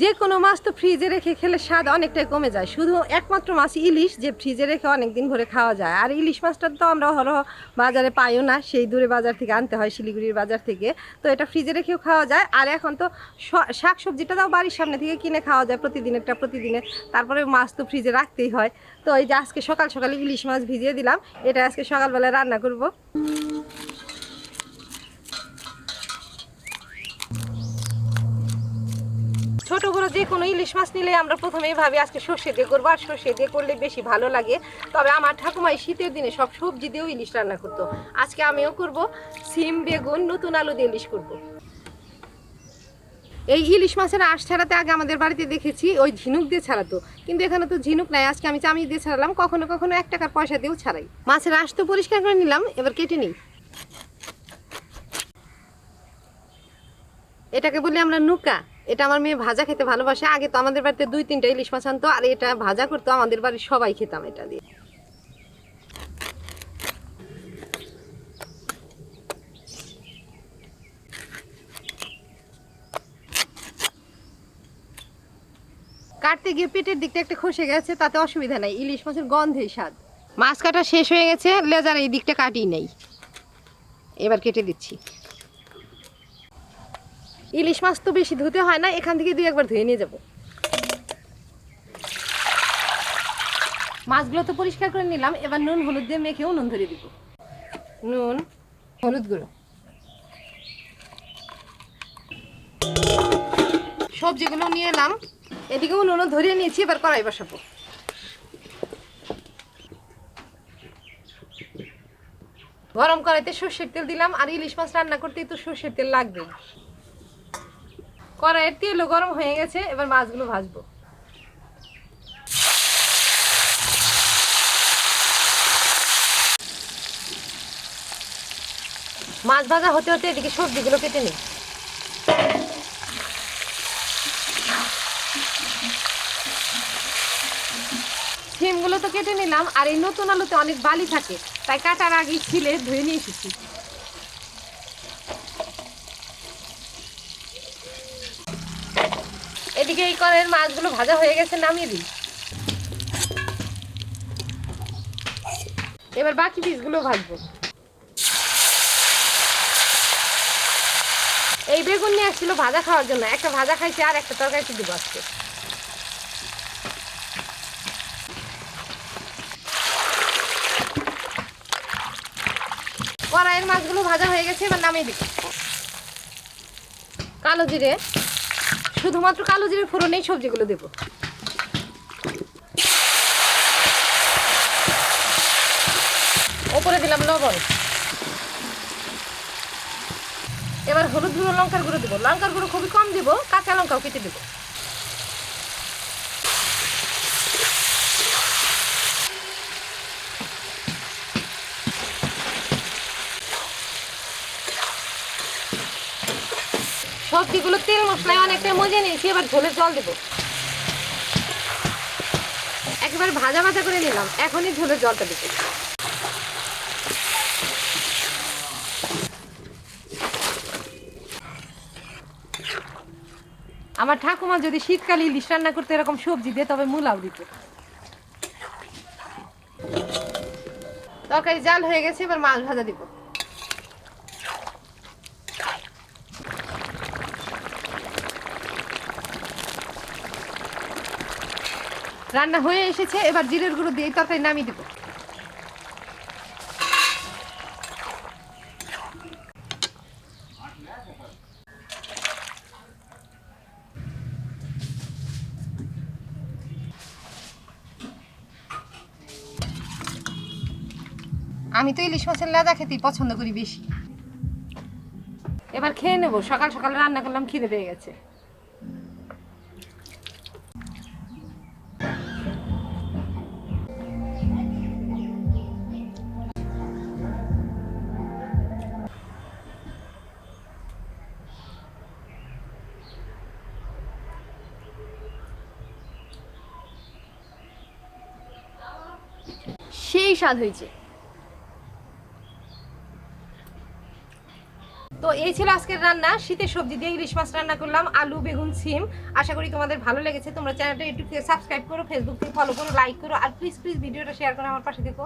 যে কোনো মাছ তো ফ্রিজে রেখে খেলে স্বাদ অনেকটাই কমে যায়। শুধু একমাত্র মাছ ইলিশ যে ফ্রিজে রেখে অনেক দিন ভরে খাওয়া যায়। আর ইলিশ মাছটা তো আমরা হরহ বাজারে পাইও না, সেই দূরে বাজার থেকে আনতে হয়, শিলিগুড়ির বাজার থেকে। তো এটা ফ্রিজে রেখেও খাওয়া যায়। আর এখন তো শাক সবজিটাও বাড়ির সামনে থেকে কিনে খাওয়া যায় প্রতিদিনেরটা প্রতিদিনে। তারপরে মাছ তো ফ্রিজে রাখতেই হয়। তো এই যে আজকে সকাল সকাল ইলিশ মাছ ভিজিয়ে দিলাম, এটা আজকে সকালবেলা রান্না করব। ছোট বড় যে কোনো ইলিশ মাছ নিলে আমরা প্রথমেই ভাবি আজকে সর্ষে দিয়ে করব, আর সর্ষে দিয়ে করলে বেশি ভালো লাগে। তবে আমার ঠাকুমাই শীতের দিনে সব সবজি দিয়েও ইলিশ রান্না করতো। আজকে আমিও করব সিম, বেগুন, নতুন আলু দিয়ে ইলিশ করব। এই ইলিশ মাছের আঁশ ছাড়াতে আগে আমাদের বাড়িতে দেখেছি, ওই ঝিনুক দিয়ে ছাড়াতো। কিন্তু এখানে তো ঝিনুক নাই, আজকে আমি চামি দিয়ে ছাড়ালাম, কখনো কখনো এক টাকার পয়সা দিয়েও ছাড়াই। মাছের আঁশ তো পরিষ্কার করে নিলাম, এবার কেটে নিই। এটাকে বলি আমরা নুকা। এটা আমার মেয়ে ভাজা খেতে ভালোবাসে। আগে তো আমাদের বাড়িতে দুই তিনটা ইলিশ মাছ আনতো, আর এটা ভাজা করতো, আমাদের বাড়ির সবাই খেতাম এটা দিয়ে। কাটতে গিয়ে পেটের দিকটা একটা খসে গেছে, তাতে অসুবিধা নাই, ইলিশ মাছের গন্ধেই স্বাদ। মাছ কাটা শেষ হয়ে গেছে, লেজার এই দিকটা কাটিই নেই। এবার কেটে দিচ্ছি। ইলিশ মাছ তো বেশি ধুতে হয় না, এখান থেকে দুই একবার ধুয়ে নিয়ে যাব। মাছগুলো তো পরিষ্কার করে নিলাম, এবার নুন, হলুদ দিয়ে মেখেও নুন ধরে দিব। নুন, হলুদ গুঁড়ো। সবজিগুলো নিয়ে এলাম, এদিকেও নুনও ধরিয়ে নিয়েছি, এবার কড়াই বসাবো। গরম কড়াইতে সর্ষের তেল দিলাম, আর ইলিশ মাছ রান্না করতেই তো সর্ষের তেল লাগবে কড়াইয়ের তেলও গরম হয়ে গেছে, এবার মাছগুলো ভাজবো। মাছ ভাজা হতে হতে এদিকে সবজিগুলো কেটে নিই। সিমগুলো তো কেটে নিলাম, আর এই নতুন আলুতে অনেক বালি থাকে, তাই কাটার আগে ছিলে ধুয়ে নিয়ে এসেছি। এদিকে এই করের মাছগুলো ভাজা হয়ে গেছে, নামিয়ে দিই। এবার বাকি পিসগুলো ভাজবো। এই বেগুন নিয়ে আসছিল ভাজা খাওয়ার জন্য। একটা ভাজা খাইছে আর একটা তরকারি দিব আজকে। কড়াইয়ের মাছগুলো ভাজা হয়ে গেছে, এবার নামিয়ে দিই। কালো জিরে। শুধুমাত্র কালো জিরে ফোড়নেই সবজিগুলো দেবো। ওপরে দিলাম লবণ। এবার হলুদ গুঁড়ো লঙ্কার গুঁড়ো দেবো। লঙ্কার গুঁড়ো খুবই কম দেবো, কাঁচা লঙ্কাও কেটে দেবো। সবজিগুলো তেল মশলায় অনেকটা মজে নিয়েছি, এবার ঝোলের জল দেবো। একেবারে ভাজা ভাজা করে নিলাম, এখনই ঝোলের জলটা দেবো আমার ঠাকুমা যদি শীতকালে ইলিশ রান্না করতে এরকম সবজি দিয়ে, তবে মূলাও দিত। তরকারি জাল হয়ে গেছে, এবার মাছ ভাজা দিব। রান্না হয়ে এসেছে, এবার জিরের গুঁড়ো দিয়ে তরকারি নামিয়ে দিব। আমি তো ইলিশ মাছের লাদা খেতেই পছন্দ করি বেশি। এবার খেয়ে নেব। সকাল সকাল রান্না করলাম, খিদে পেয়ে গেছে। সেই স্বাদ হয়েছে। তো এই ছিল আজকের রান্না। শীতের সবজি দিয়ে ইলিশ মাছ রান্না করলাম, আলু, বেগুন, সিম। আশা করি তোমাদের ভালো লেগেছে। তোমরা চ্যানেলটা থেকে সাবস্ক্রাইব করো ফেসবুক থেকে ফলো করো লাইক করো, আর প্লিজ প্লিজ ভিডিওটা শেয়ার করো আমার পাশে দেখো